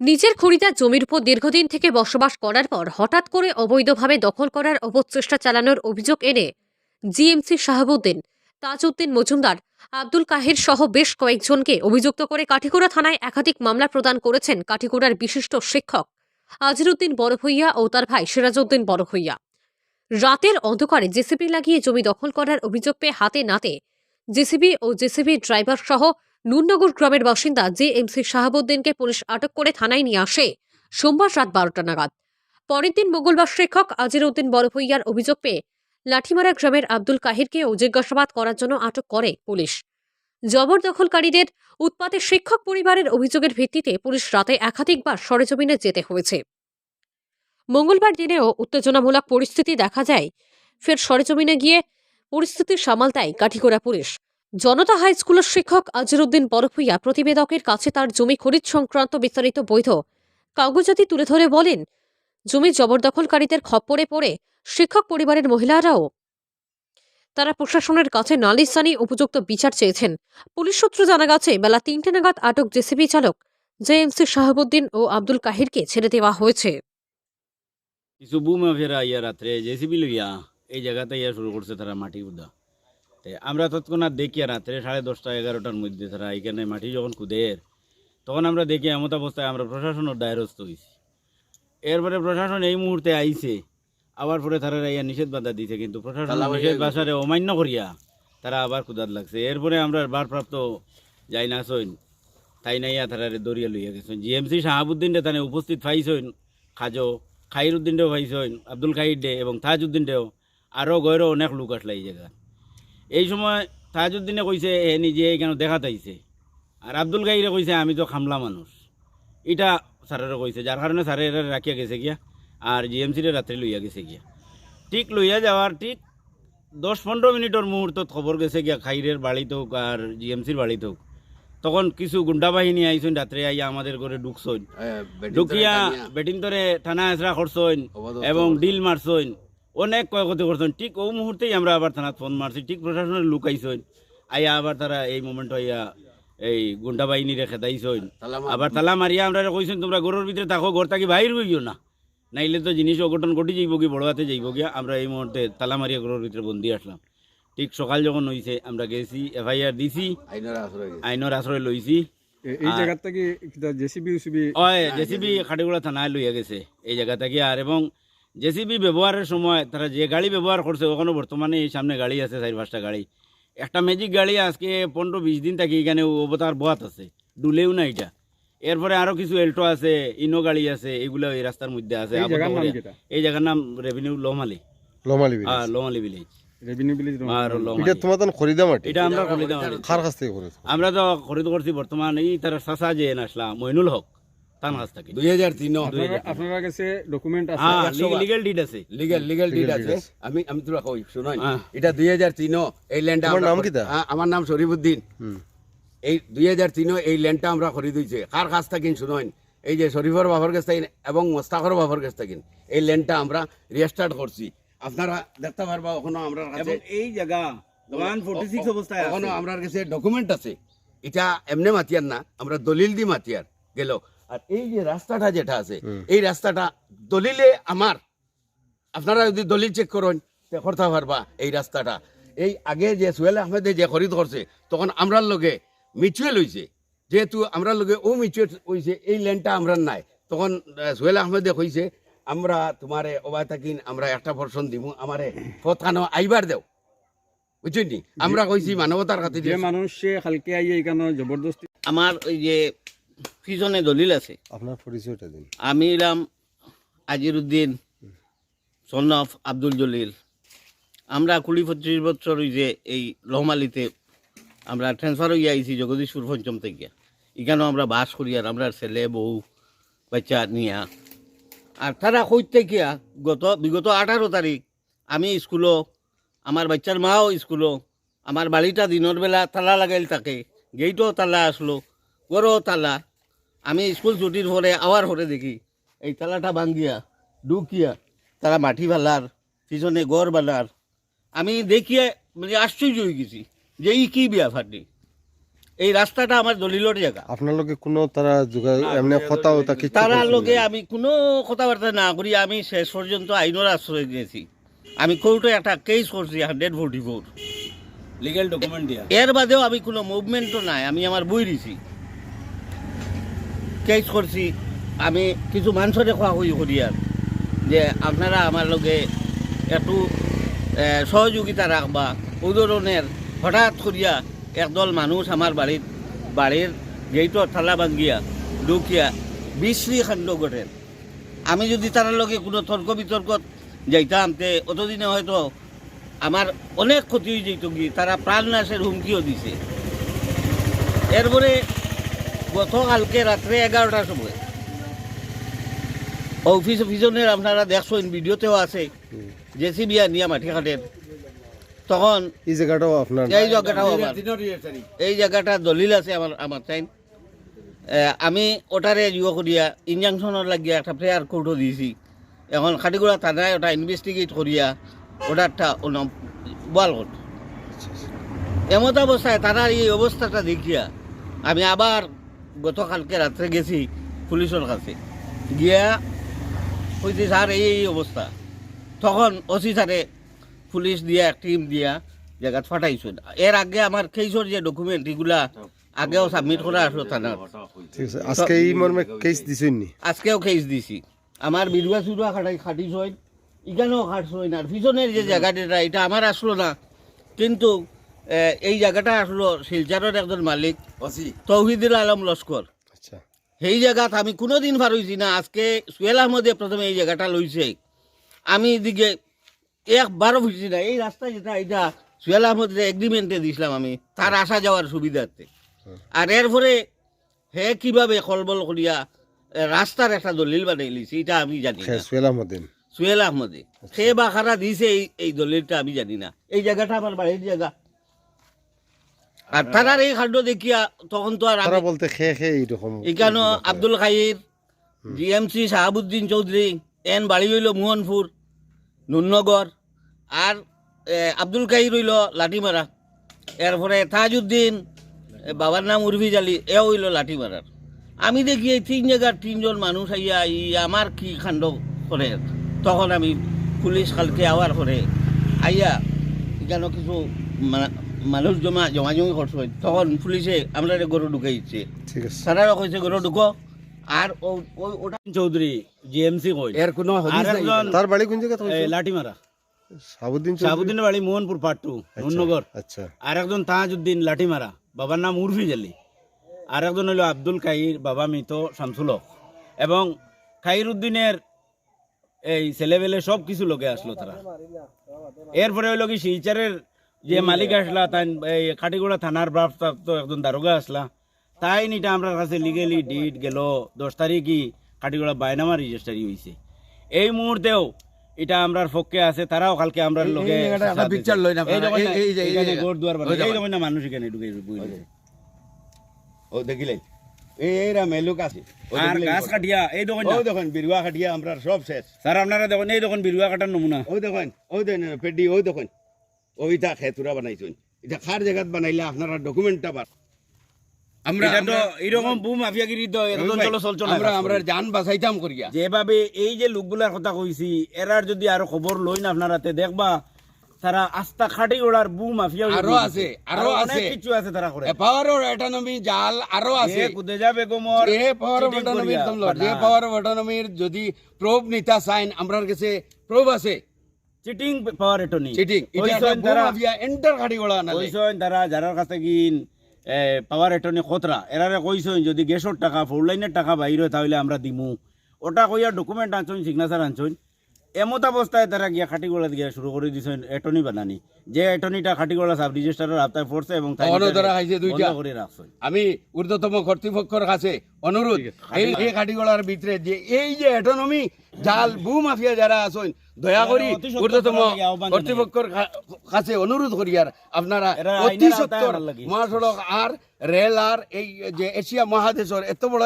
নিজের খরিদার জমির উপর দীর্ঘদিন থেকে বসবাস করার পর হঠাৎ করে অবৈধভাবে দখল করার অপচেষ্টা চালানোর অভিযোগ এনে জিএমসি শাহাবুদ্দিন, তাজউদ্দিন মজুমদার, আব্দুল কাহির সহ বেশ কয়েকজনকে অভিযুক্ত করে কাঠিগোড়া থানায় একাধিক মামলা প্রদান করেছেন কাঠিগোড়ার বিশিষ্ট শিক্ষক আজিরুদ্দিন বড়ভূইয়া ও তার ভাই সিরাজউদ্দিন বড়ভূইয়া। রাতের অন্ধকারে জেসিবি লাগিয়ে জমি দখল করার অভিযোগ পেয়ে হাতে নাতে জেসিবি ও জেসিবি ড্রাইভার সহ নুননগর গ্রামের বাসিন্দা জে এম সি শাহাবুদ্দিনকে পুলিশ আটক করে থানায় নিয়ে আসে সোমবার রাত বারোটা নাগাদ। পরের দিন মঙ্গলবার শিক্ষক আজিরউদ্দিন বড়ভূইয়ার অভিযোগ পেয়ে লাঠিমারা গ্রামের আব্দুল কাহিরকেও জিজ্ঞাসাবাদ করার জন্য আটক করে পুলিশ। জবরদখলকারীদের উৎপাতে শিক্ষক পরিবারের অভিযোগের ভিত্তিতে পুলিশ রাতে একাধিকবার সরেজমিনে যেতে হয়েছে। মঙ্গলবার দিনেও উত্তেজনামূলক পরিস্থিতি দেখা যায়। ফের সরেজমিনে গিয়ে পরিস্থিতি সামাল দেয় কাঠিগোড়া পুলিশ। জনতা হাই স্কুলের শিক্ষক আজরুদ্দিন বরফুইয়া প্রতিবেদকের কাছে তার জমি খরিদ সংক্রান্ত বিস্তারিত বৈধ কাগজাতি তুলে ধরে বলেন, জমি জবরদখলকারীদের খপ্পরে পড়ে শিক্ষক পরিবারের মহিলারাও। তারা প্রশাসনের কাছে নালিশ জানিয়ে উপযুক্ত বিচার চেয়েছেন। পুলিশ সূত্র জানা গেছে, বেলা তিনটে নাগাদ আটক জেসিবি চালক জেএমসি শাহাবুদ্দিন ও আব্দুল কাহিরকে ছেড়ে দেওয়া হয়েছে। কিছু বুমা ফেরা ইয়া রাত্রে জেসিবি লইয়া এই জায়গাতে ইয়া শুরু করছে তারা মাটি উদা আমরা তৎক্ষণাৎ দেখি রাত্রে সাড়ে দশটা এগারোটার মধ্যে তারা এখানে মাটি যখন কুদের তখন আমরা দেখি এমত অবস্থায় আমরা প্রশাসনের দায়রস্থ হয়েছি এরপরে প্রশাসন এই মুহূর্তে আইছে আবার পরে তারা ইয়া নিষেধ বাধা দিছে কিন্তু প্রশাসন নিষেধ বাসারে অমান্য করিয়া তারা আবার কুদার লাগছে। এরপরে আমরা ভারপ্রাপ্ত যাই না সইন তাই নাইয়া তারা দরিয়া লইয়া গেছেন। জিএমসি শাহাবুদ্দিন রে তানে উপস্থিত পাইছেন খাজো খাইরুদ্দিনটাও পাইছেন আব্দুল খাহির ডে এবং তাজউদ্দিনটাও আরও গয়রও অনেক লোক আসলে এই জায়গা এই সময় তাজউদ্দিনে কইছে এ নিজে কেন দেখা তাইছে আর আব্দুল গাইরে কইছে আমি তো খামলা মানুষ। এটা স্যারেরও কইছে যার কারণে স্যারে এরা রাখিয়া গেছে গিয়া আর জিএমসিরে রাত্রে লইয়া গেছে গিয়া। ঠিক লইয়া যাওয়ার ঠিক দশ পনেরো মিনিটের মুহূর্তত খবর গেছে গিয়া খাইরের বাড়িতে হোক আর জিএমসির বাড়িতে হোক। তখন কিছু গুন্ডা বাহিনী আইসুন রাত্রে আইয়া আমাদের ঘরে ঢুকছইন ঢুকিয়া বেটিং তরে থানা এসরা করছইন এবং ডিল মারছইন অনেক ক্ষয়ক্ষতি করছেন। ঠিক ও মুহূর্তেই আমরা আবার থানাত ফোন মারছি। ঠিক প্রশাসনের লোক আইসইন আইয়া আবার তারা এই মোমেন্ট আইয়া এই গুন্ডা বাহিনীরে খেদাইছইন আবার তালা মারিয়া আমরা কইছেন তোমরা ঘরের ভিতরে থাকো ঘর থাকি বাইর হইও না। নাইলে তো জিনিস অঘটন ঘটি যাইব কি বড় হাতে যাইব গিয়া আমরা এই মুহূর্তে তালা মারিয়া ঘরের ভিতরে বন্দি আসলাম। ঠিক সকাল যখন হইছে আমরা গেছি এফআইআর দিছি। আইনের আশ্রয় লইছি। এই থেকে জেসিবি উসিবি ওই জেসিবি খাটিগুড়া থানায় লইয়া গেছে। এই জায়গা থেকে আর এবং জেসিবি ব্যবহারের সময় তারা যে গাড়ি ব্যবহার করছে ওখানে বর্তমানে এই সামনে গাড়ি আছে চার পাঁচটা গাড়ি। একটা ম্যাজিক গাড়ি আজকে পনেরো বিশ দিন থাকি এখানে অবতার বোয়াত আছে ডুলেও না এটা। এরপরে আরও কিছু এল্টো আছে ইনো গাড়ি আছে এগুলো এই রাস্তার মধ্যে আছে এই জায়গার নাম আপাতত কিটা এই জায়গার নাম রেভিনিউ লোমালি লমালি হ্যাঁ লোমালি ভিলেজ আমরা তো খরিদ করছি বর্তমান এই তার সাসা যে আসলাম মইনুল হক। তার কাছ থেকে। দুই হাজার তিন আপনারা আপনারা কাছে ডকুমেন্ট আছে? হ্যাঁ একশো বার। লিগেল ডিড আছে লিগেল লিগেল ডিড আছে। আমি আমি তোরা কই শুনাই। এটা দুই হাজার তিন এই ল্যান্ডটা তোমার আমরা নাম খরি- হ্যাঁ, আমার নাম শরীফুদ্দিন। এই দুই হাজার তিন এই ল্যান্ডটা আমরা খরিদ কার কাছ থাকেন শুনাইন এই যে শরীফর বাবার কাছ থাকেন এবং মোস্তাকর বাবার কাছ থাকেন এই ল্যান্ডটা আমরা রিস্টার্ট করছি। আপনারা দেখতে পারবা ওখানে আমরা কাছে এই জায়গা ওয়ান ফোর্টি সিক্স অবস্থায় ওখানে আমার কাছে ডকুমেন্ট আছে। এটা এমনি মাতিয়ার না আমরা দলিল দি মাতিয়ার। গেল। আর এই যে রাস্তাটা যেটা আছে এই রাস্তাটা দলিলে আমার। আপনারা যদি দলিল চেক করেন করতে পারবা এই রাস্তাটা। এই আগে যে সোহেল আহমেদে যে খরিদ করছে তখন আমরার লগে মিচুয়েল হয়েছে যেহেতু আমরার লগে ও মিচুয়েল হয়েছে এই ল্যান্ডটা আমরা নাই। তখন সোহেল আহমেদে কইছে আমরা তোমারে অবায় থাকিন আমরা একটা পর্সন দিব আমারে ফতখানো আইবার দেও। বুঝছেন নি? আমরা কইছি মানবতার খাতিরে। মানুষ সে কালকে আইয়ে এখানে জবরদস্তি আমার ওই যে পিছনে দলিল আছে। আপনার পরিচয়টা দিন। আমি এলাম আজিরুদ্দিন সন অফ আব্দুল জলিল। আমরা কুড়ি পঁচিশ বছর যে এই লহমালিতে আমরা ট্রান্সফার হয়ে আইছি জগদীশপুর পঞ্চম থেকে। এখানেও আমরা বাস করি আর আমরা ছেলে বউ বাচ্চা নিয়া। আর তারা কই থেকে গত বিগত আঠারো তারিখ আমি স্কুলও আমার বাচ্চার মাও স্কুলও আমার বাড়িটা দিনের বেলা তালা লাগাইল থাকে গেইটও তালা আসলো গরও তালা। আমি স্কুল ছুটির পরে আওয়ার পরে দেখি এই তালাটা ভাঙ্গিয়া ঢুকিয়া তারা মাটি বালার পিছনে গড় বালার। আমি দেখিয়ে মানে আশ্চর্য হয়ে গেছি যে ই কি বিয়া ফাটি এই রাস্তাটা আমার দলিলর জায়গা। আপনার কোনো তারা যোগাযোগ এমনি কথা তারার লগে আমি কোনো কথাবার্তা না করি আমি শেষ পর্যন্ত আইনের আশ্রয় দিয়েছি আমি কোর্টে একটা কেস করছি hundred forty four legal document দিয়া। এর বাদেও আমি কোনো মুভমেন্টও নাই আমি আমার বই দিছি। কেস করছি, আমি কিছু মানুষরে খোয়া হই করি আর যে আপনারা আমার লগে একটু সহযোগিতা রাখবা ওই ধরনের হঠাৎ করিয়া একদল মানুষ আমার বাড়ির বাড়ির গেইটর থালা ভাঙ্গিয়া ঢুকিয়া বিশ্রী কাণ্ড ঘটেন আমি যদি তার লগে কোনো তর্ক বিতর্ক যাইতাম, তে অতদিনে হয়তো আমার অনেক ক্ষতি হয়ে যেত কি তারা প্রাণ নাশের হুমকিও দিছে। এরপরে গতকালকে রাত্রে এগারোটার সময়। অফিস অফিসনের আপনারা দেখছেন ভিডিওতেও আছে। জেসিবি নিয়ে মাটি কাটেন তখন এই জায়গাটাও আপনার এই জায়গাটাও আমার এই জায়গাটা দলিল আছে আমার আমার তাই আমি ওটারে ইয়ে করিয়া ইঞ্জাংশনের লাগিয়া একটা প্রেয়ার কোর্টও দিয়েছি এখন খাটিগুড়া থানায় ওটা ইনভেস্টিগেট করিয়া ওটারটা বল কোর্ট এমত অবস্থায় তারা এই অবস্থাটা দেখিয়া আমি আবার গতকালকে রাত্রে গেছি পুলিশের কাছে। গিয়া কইছি স্যার এই এই অবস্থা। তখন ওসি স্যারে পুলিশ দিয়া টিম দিয়া জায়গা ফাটাইছেন এর আগে আমার কেসর যে ডকুমেন্ট এগুলা আগেও সাবমিট করা আসলো আছে আজকে এই মর্মে কেস দিছেন নি আজকেও কেস দিছি। আমার বিরুয়া চুরুয়া খাটাই খাটিছ এখানেও খাটছ না আর পিছনের যে জায়গাটা এটা আমার আসলো না। কিন্তু এই জায়গাটা আসলো শিলচারের একজন মালিক তৌহিদুল আলম লস্কর। আচ্ছা। সেই জায়গাত আমি কোনোদিন হইছি না আজকে সুয়েল আহমদে প্রথমে এই জায়গাটা লইছে। আমি এদিকে একবারও বুঝছি না এই রাস্তা যেটা এটা সুয়েল আহমদের এগ্রিমেন্টে দিছিলাম আমি তার আসা যাওয়ার সুবিধার্থে। আর এরপরে হে কীভাবে কলবল করিয়া রাস্তার একটা দলিল বানাই লিছি এটা আমি জানি না। সোহেল আহমদিন সুয়েল আহমদে। সে বা খারা দিছে এই এই দলিলটা আমি জানি না। এই জায়গাটা আমার বাড়ির জায়গা। আর তারার এই খাদ্য দেখিয়া তখন তো আর তারা বলতে খেয়ে খেয়ে এইরকম এখানো আব্দুল খাইর জিএমসি শাহাবুদ্দিন চৌধুরী এন বাড়ি হইল মোহনপুর নুননগর আর আব্দুল কাহির হইল লাঠিমারা। এরপরে তাজউদ্দিন বাবার নাম উর্ফিজ আলী এও হইল লাঠিমারার। আমি দেখি এই তিন জায়গার তিনজন মানুষ আইয়া ই আমার কি কাণ্ড করে? তখন আমি পুলিশ কালকে আওয়ার করে আইয়া এখানে কিছু মা- মানুষ জমা জমাজমি করছে তখন পুলিশে আমরা গরু ঠিক আছে। সারারা কইছে গরু ঢুকো। আর ও- ওটা চৌধুরী জিএমসি কই এর কোনো আর একজন তার বাড়ি কোন জায়গা লাঠিমারা সাবুদ্দিন চৌধুরী? শাহাবুদ্দিনের বাড়ি মোহনপুর পার্ট টু আচ্ছা, নুননগর আচ্ছা। আর একজন তাজউদ্দিন লাঠিমারা বাবার নাম উর্ফিজ আলী আর একজন হইল আব্দুল কাহির বাবা মৃত শামসুল হক এবং খাইর উদ্দিনের এই ছেলেবেলে সব কিছু লোকে আসলো তারা। এরপরে হইল কি শিলচারের যে মালিক আসলা তাই কাটিগোড়া থানার প্রাপ্ত একজন দারোগা আসলা। তাই নিটা আমরা কাছে লিগেলি ডিট গেল দশ তারিখই কাটিগোড়া বায়নামা রেজিস্ট্রারি হয়েছে এই মুহূর্তেও এটা আমরার পক্ষে আছে তারাও কালকে আমরা লোকে দিছে। লই না এই যে- এখানে গোর দুয়ার বানাই এই। দেখুন মানুষ এখানে ঢুকে বই ও দেখিলেন এই এইরা মেলুক আছে। আর গাছ কাটিয়া এই দেখুন ও দেখুন বিরুয়া কাটিয়া আমরা সব শেষ। স্যার আপনারা দেখুন এই দেখুন বিরুয়া কাটার নমুনা। ওই দেখুন ওই দেখুন পেডি ওই দেখুন। ওইটা খেতুরা বানাইছেন। এটা খার জায়গাত বানাইলে আপনারা ডকুমেন্টটা বার আমরা তো এরকম বু মাফিয়াগিরি তো এরকম ভাই, চলো চলছো না আমরা আমরা জান বাঁচাইতাম করিয়া। যেভাবে এই যে লোকগুলার কথা কইছি এরার যদি আরও খবর লই না আপনারা তে দেখবা তারা আস্তা খাটি ওড়ার বু মাফিয়া আরও আছে, আরও আছে। কিছু আছে তারা করে। পাওয়ার অটোনমি জাল আরও আছে। আছে কুদেজা বেগমর যে পাওয়ার অফ cheating অটোনমির করিয়া তমলর যে পাঠান। পাওয়ার অফ অটোনমির যদি প্রোব নিতা সাইন আমরার কাছে প্রোব আছে। চিটিং পাওয়ার এটনি চিটিং ওইসন তারা মাফিয়া এন্টার গাড়ি গোলা না ওইসন তারা যারার কাছে গিন পাওয়ার এটনি খতরা এরারে কইছেন যদি গ্যাসের টাকা ফোর লাইনের টাকা বাইরে তাহলে আমরা দিমু ওটা কইয়া ডকুমেন্ট আনছুন সিগনেচার আনছুন এমত অবস্থায় তারা গিয়া খাটিগোলা গিয়া শুরু করে দিছেন এটনি বানানি। যে এটনিটা খাটিগোলা সাব রেজিস্ট্রারের আওতায় পড়ছে এবং করে আমি ঊর্ধ্বতম কর্তৃপক্ষের কাছে অনুরোধ এই এই কাঠিগোলার ভিতরে যে এই যে অটোনমি জাল বু মাফিয়া যারা আছেন দয়া করি ঊর্ধ্বতম। কর্তৃপক্ষের কাছে অনুরোধ করি আর আপনারা অতি সত্তর মহাসড়ক আর রেল আর এই যে এশিয়া মহাদেশের এত বড়